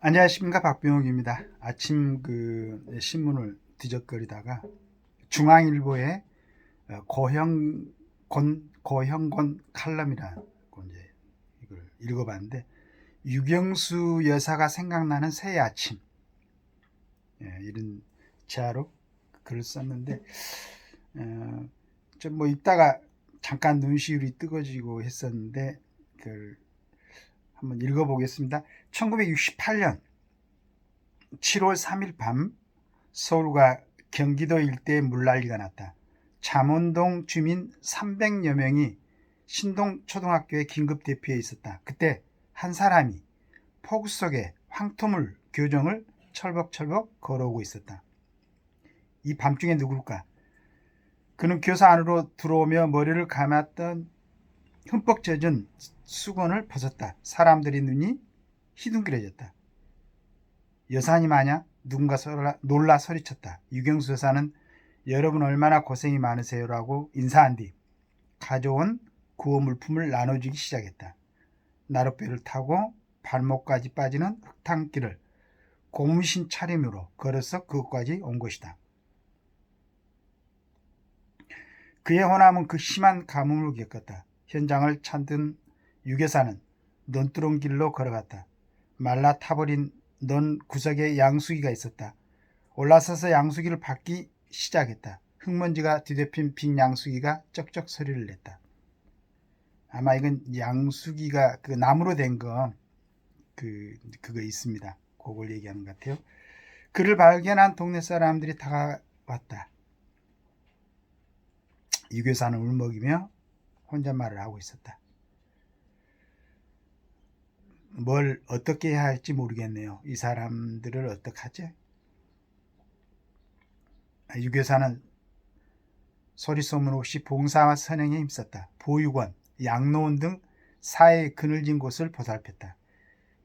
안녕하십니까 박병욱입니다. 아침 그 신문을 뒤적거리다가 중앙일보의 어, 고형권 고형권 칼럼이라고 이제 이걸 읽어봤는데 유경수 여사가 생각나는 새해 아침 예, 이런 제하로 글을 썼는데 어, 좀뭐 읽다가 잠깐 눈시울이 뜨거지고 했었는데 그걸 한번 읽어보겠습니다. 1968년 7월 3일 밤 서울과 경기도 일대에 물난리가 났다. 잠원동 주민 300여 명이 신동 초등학교에 긴급 대피해 있었다. 그때 한 사람이 폭우 속에 황토물 교정을 철벅철벅 걸어오고 있었다. 이 밤중에 누굴까? 그는 교사 안으로 들어오며 머리를 감았던 흠뻑 젖은 수건을 벗었다. 사람들이 눈이 희둥그레졌다. 여사님 아냐? 누군가 놀라, 놀라 소리쳤다. 유경수 여사는 여러분 얼마나 고생이 많으세요라고 인사한 뒤 가져온 구호 물품을 나눠주기 시작했다. 나룻배를 타고 발목까지 빠지는 흙탕길을 고무신 차림으로 걸어서 그것까지 온 것이다. 그의 호남은 그 심한 가뭄을 겪었다. 현장을 찾은 유교사는 논두렁 길로 걸어갔다. 말라 타버린 논 구석에 양수기가 있었다. 올라서서 양수기를 받기 시작했다. 흙먼지가 뒤덮인 빈 양수기가 쩍쩍 소리를 냈다. 아마 이건 양수기가 그 나무로 된 거, 그, 그거 있습니다. 그걸 얘기하는 것 같아요. 그를 발견한 동네 사람들이 다가왔다. 유교사는 울먹이며 혼잣말을 하고 있었다. 뭘 어떻게 해야 할지 모르겠네요. 이 사람들을 어떻게 하지? 유교사는 소리 소문 없이 봉사와 선행에 힘썼다. 보육원, 양로원 등 사회의 그늘진 곳을 보살폈다.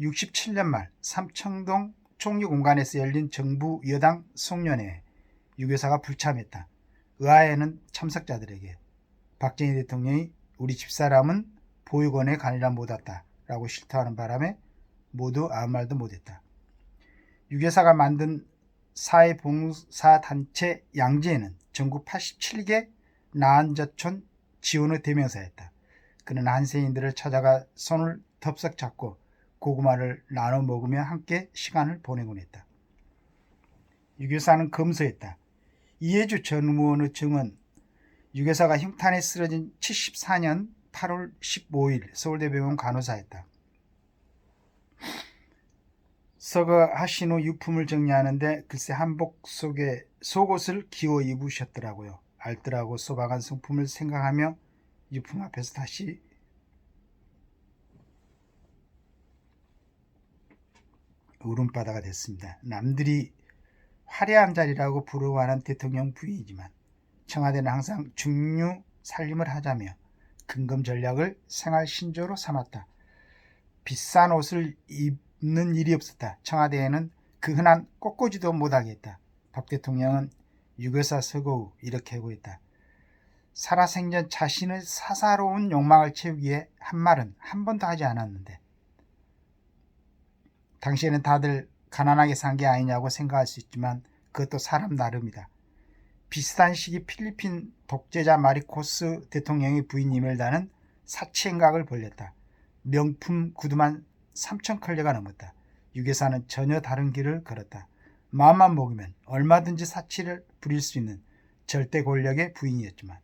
67년 말 삼청동 총리 공간에서 열린 정부 여당 송년회에 유교사가 불참했다. 의아에는 참석자들에게 박정희 대통령이 우리 집사람은 보육원에 가니라 못왔다 라고 실토하는 바람에 모두 아무 말도 못했다. 유교사가 만든 사회봉사단체 양지에는 전국 87개 나한저촌 지원의 대명사였다. 그는 한세인들을 찾아가 손을 덥석 잡고 고구마를 나눠 먹으며 함께 시간을 보내곤 했다. 유교사는 검소했다. 이해주 전 의원의 증언 유교사가 흉탄에 쓰러진 74년 8월 15일 서울대병원 간호사였다. 서거 하신 후 유품을 정리하는데 글쎄 한복 속에 속옷을 기워 입으셨더라고요. 알뜰하고 소박한 성품을 생각하며 유품 앞에서 다시 울음바다가 됐습니다. 남들이 화려한 자리라고 부러워하는 대통령 부인이지만 청와대는 항상 중류 살림을 하자며 근검 전략을 생활 신조로 삼았다. 비싼 옷을 입는 일이 없었다. 청와대에는 그 흔한 꽃꽂이도 못하게 했다. 박 대통령은 유교사 서거 후 이렇게 하고 있다. 살아생전 자신의 사사로운 욕망을 채우기 위해 한 말은 한 번도 하지 않았는데 당시에는 다들 가난하게 산 게 아니냐고 생각할 수 있지만 그것도 사람 나름이다. 비슷한 시기 필리핀 독재자 마리코스 대통령의 부인임을 다는 사치행각을 벌렸다. 명품 구두만 3천 컬레가 넘었다. 유교사는 전혀 다른 길을 걸었다. 마음만 먹으면 얼마든지 사치를 부릴 수 있는 절대 권력의 부인이었지만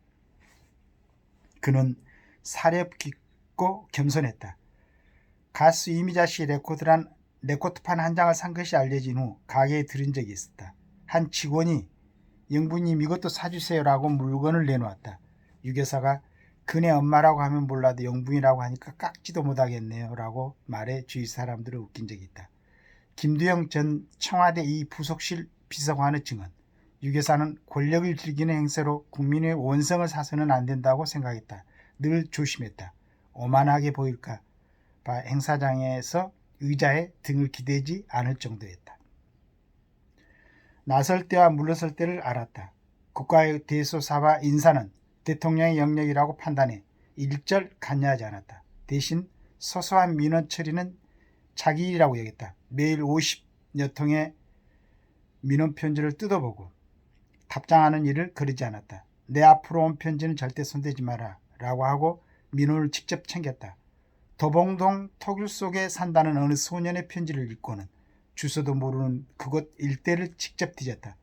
그는 사렵 깊고 겸손했다. 가수 이미자 씨의 레코드란 레코드판 한 장을 산 것이 알려진 후 가게에 들은 적이 있었다. 한 직원이 영부님 이것도 사주세요라고 물건을 내놓았다. 유교사가 그네 엄마라고 하면 몰라도 영부인이라고 하니까 깎지도 못하겠네요 라고 말해 주위 사람들을 웃긴 적이 있다. 김두영 전 청와대 이 부속실 비서관의 증언 유교사는 권력을 즐기는 행세로 국민의 원성을 사서는 안 된다고 생각했다. 늘 조심했다. 오만하게 보일까 봐 행사장에서 의자에 등을 기대지 않을 정도였다. 나설 때와 물러설 때를 알았다. 국가의 대소사와 인사는 대통령의 영역이라고 판단해 일절 관여하지 않았다. 대신 소소한 민원 처리는 자기 일이라고 여겼다. 매일 50여 통의 민원 편지를 뜯어보고 답장하는 일을 거르지 않았다. 내 앞으로 온 편지는 절대 손대지 마라 라고 하고 민원을 직접 챙겼다. 도봉동 토굴 속에 산다는 어느 소년의 편지를 읽고는 주소도 모르는 그곳 일대를 직접 뒤졌다.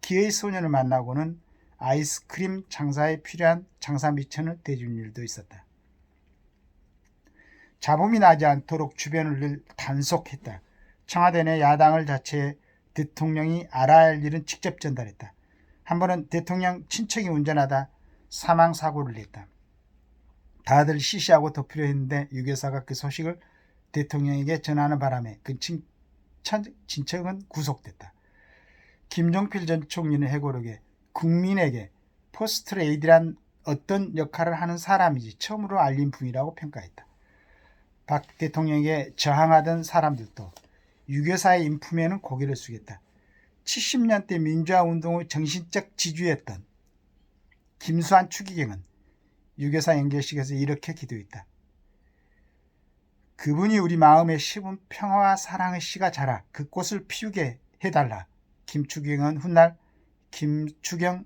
기의 소년을 만나고는 아이스크림 장사에 필요한 장사 미천을 대준 일도 있었다. 잡음이 나지 않도록 주변을 늘 단속했다. 청와대 내 야당을 자체해 대통령이 알아야 할 일은 직접 전달했다. 한 번은 대통령 친척이 운전하다 사망 사고를 냈다. 다들 시시하고 덮으려 했는데 유교사가 그 소식을 대통령에게 전하는 바람에 그 친, 친척은 구속됐다. 김종필 전 총리는 해고록에 국민에게 포스트레이디란 어떤 역할을 하는 사람이지 처음으로 알린 분이라고 평가했다. 박 대통령에게 저항하던 사람들도 유교사의 인품에는 고개를 숙였다. 70년대 민주화 운동의 정신적 지주였던 김수환 추기경은 유교사 연결식에서 이렇게 기도했다. 그분이 우리 마음에 심은 평화와 사랑의 씨가 자라 그 꽃을 피우게 해달라. 김추경은 훗날 김추경,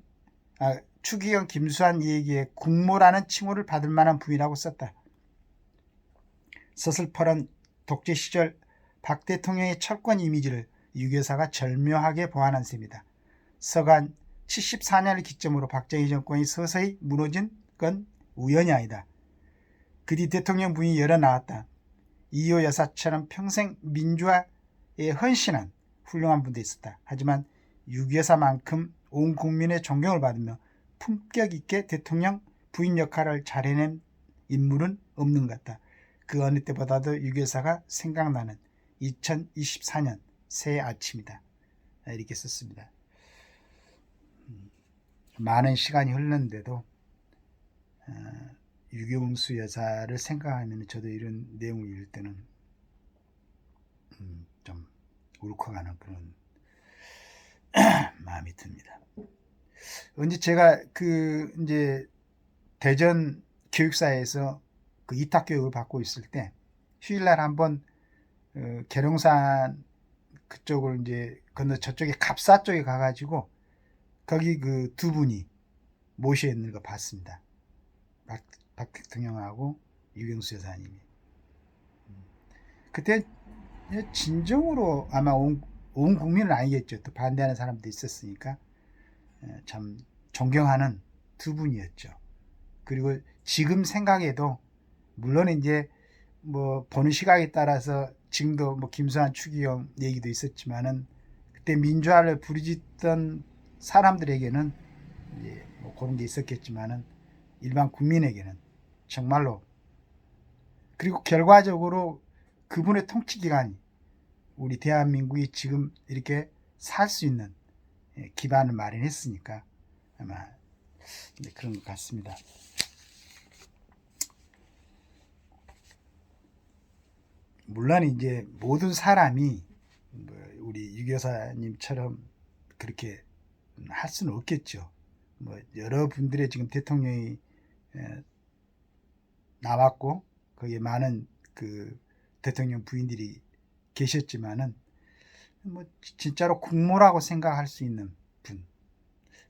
아, 추기경 김수환 얘기에 국모라는 칭호를 받을 만한 분이라고 썼다. 서슬퍼런 독재 시절 박 대통령의 철권 이미지를 유교사가 절묘하게 보완한 셈이다. 서간 74년을 기점으로 박정희 정권이 서서히 무너진 건 우연이 아니다. 그뒤 대통령 부인이 열어 나왔다. 이호 여사처럼 평생 민주화에 헌신한 훌륭한 분도 있었다. 하지만 유교사만큼 온 국민의 존경을 받으며 품격 있게 대통령 부인 역할을 잘 해낸 인물은 없는 것 같다. 그 어느 때보다도 유교사가 생각나는 2024년 새해 아침이다. 이렇게 썼습니다. 음, 많은 시간이 흘렀는데도 어, 유경수 여사를 생각하면 저도 이런 내용을 읽을 때는 음, 좀 울컥하는 그런 마음이 듭니다. 언제 제가 그 이제 대전 교육사에서 그 이탁 교육을 받고 있을 때 휴일날 한번 어, 계룡산 그쪽을 이제 건너 저쪽에 갑사 쪽에 가가지고 거기 그 두 분이 모셔 있는 거 봤습니다. 박, 박 대통령하고 유경수 여사님이. 음. 그때 진정으로 아마 온, 온 국민은 아니겠죠. 또 반대하는 사람도 있었으니까 참 존경하는 두 분이었죠. 그리고 지금 생각해도 물론 이제 뭐 보는 시각에 따라서 지금도 뭐 김수환 추기경 얘기도 있었지만은 그때 민주화를 부르짖던 사람들에게는 뭐 그런 게 있었겠지만은 일반 국민에게는 정말로 그리고 결과적으로 그분의 통치 기간이 우리 대한민국이 지금 이렇게 살 수 있는 예, 기반을 마련했으니까 아마 그런 것 같습니다. 물론 이제 모든 사람이 뭐 우리 유교사님처럼 그렇게 할 수는 없겠죠. 뭐 여러분들의 지금 대통령이 나왔고 거기에 많은 그 대통령 부인들이 계셨지만은 뭐 진짜로 국모라고 생각할 수 있는 분.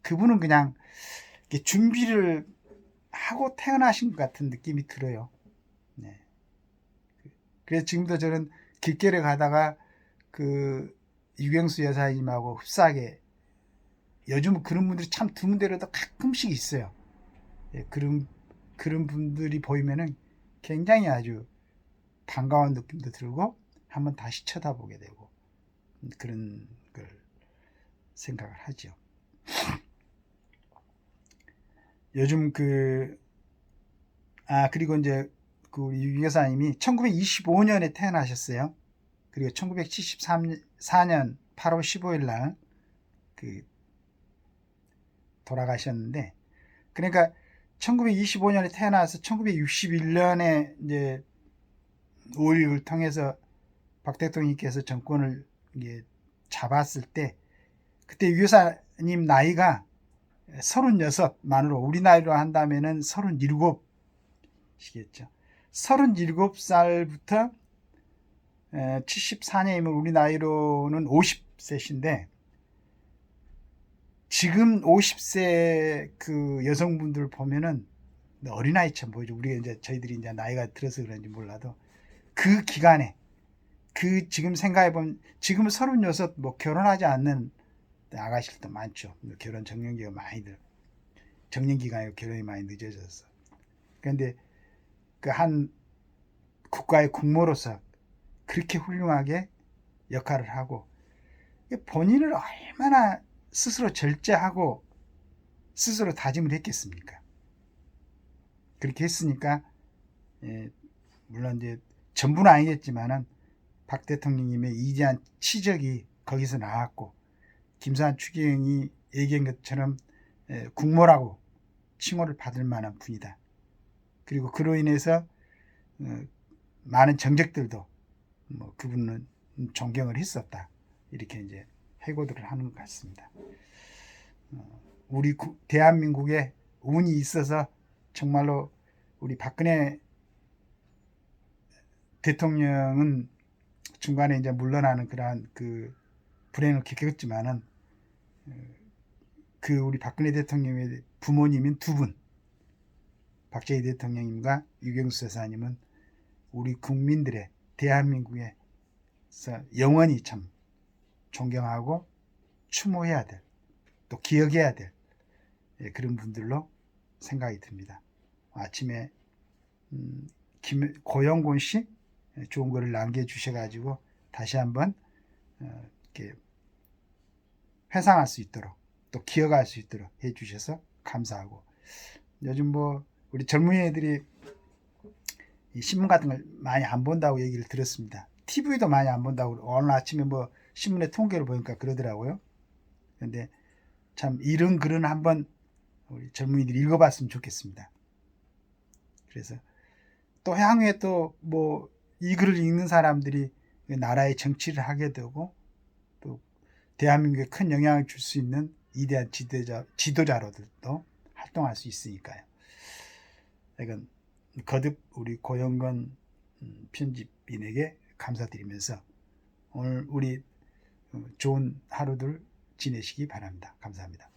그분은 그냥 준비를 하고 태어나신 것 같은 느낌이 들어요. 네. 그래서 지금도 저는 길게를 가다가 그 유경수 여사님하고 흡사하게 요즘 그런 분들이 참 드문데라도 가끔씩 있어요. 예, 그런 그런 분들이 보이면은 굉장히 아주 반가운 느낌도 들고 한번 다시 쳐다보게 되고 그런 걸 생각을 하죠. 요즘 그, 아, 그리고 이제 그 우리 유 여사님이 1925년에 태어나셨어요. 그리고 1974년 8월 15일 날 그 돌아가셨는데, 그러니까 1925년에 태어나서 1961년에 이제 5.16을 통해서 박 대통령께서 정권을 잡았을 때 그때 유 여사님 나이가 36 만으로 우리 나이로 한다면은 37이겠죠. 37살부터 74년이면 우리 나이로는 50세신데 지금 50세 그 여성분들 보면은 어린아이처럼 보이죠. 우리가 이제 저희들이 이제 나이가 들어서 그런지 몰라도 그 기간에 그 지금 생각해 보면 지금 36, 뭐 결혼하지 않는 아가씨들도 많죠. 결혼 정년기가 많이들 정년기간에 결혼이 많이 늦어졌어. 그런데 그 한 국가의 국모로서 그렇게 훌륭하게 역할을 하고 본인을 얼마나 스스로 절제하고 스스로 다짐을 했겠습니까? 그렇게 했으니까 예, 물론 이제 전부는 아니겠지만은 박 대통령님의 이지한 치적이 거기서 나왔고 김수환 추기경이 얘기한 것처럼 예, 국모라고 칭호를 받을 만한 분이다. 그리고 그로 인해서 어, 많은 정적들도 뭐 그분은 존경을 했었다. 이렇게 이제 해고들을 하는 것 같습니다. 어, 우리 구- 대한민국에 운이 있어서 정말로 우리 박근혜 대통령은 중간에 이제 물러나는 그러한 그 불행을 겪었지만은 어, 그 우리 박근혜 대통령의 부모님인 두 분, 박정희 대통령님과 유경수 여사님은 우리 국민들의 대한민국에서 영원히 참 존경하고 추모해야 될, 또 기억해야 될 예, 그런 분들로 생각이 듭니다. 아침에 음, 김, 고영곤 씨 예, 좋은 거를 남겨주셔가지고 다시 한번 어, 이렇게 회상할 수 있도록 또 기억할 수 있도록 해주셔서 감사하고 요즘 뭐 우리 젊은 애들이 이 신문 같은 걸 많이 안 본다고 얘기를 들었습니다. TV도 많이 안 본다고 오늘 아침에 뭐 신문의 통계를 보니까 그러더라고요. 근데 참 이런 글은 한번 우리 젊은이들이 읽어봤으면 좋겠습니다. 그래서 또 향후에 또 뭐 이 글을 읽는 사람들이 그 나라의 정치를 하게 되고 또 대한민국에 큰 영향을 줄 수 있는 이대한 지도자, 지도자로들도 활동할 수 있으니까요. 이건 거듭 우리 고영건 음, 편집인에게 감사드리면서 오늘 우리 어, 좋은 하루들 지내시기 바랍니다. 감사합니다.